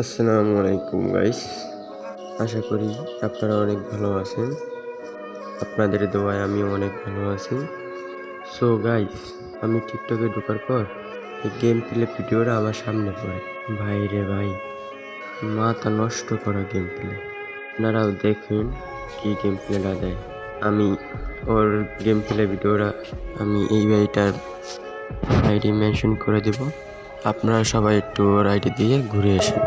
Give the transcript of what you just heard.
আসসালামু আলাইকুম গাইস। আশা করি আপনারা অনেক ভালো আছেন। আপনাদের দোয়ায় আমি অনেক ভালো আছি। সো গাইস আমি টিকটকে ঢোকার পর এই গেম প্লে ভিডিওটা আমার সামনে পড়ে। ভাই রে ভাই, মাথা নষ্ট করা গেম প্লে আপনারাও দেখুন কি গেম প্লেটা দেয়। আমি ওর গেম প্লে ভিডিওটা আমি এই ভাইটার আইডি মেনশন করে দেব। আপনারা সবাই একটু ওর আইডি দিয়ে ঘুরে আসুন।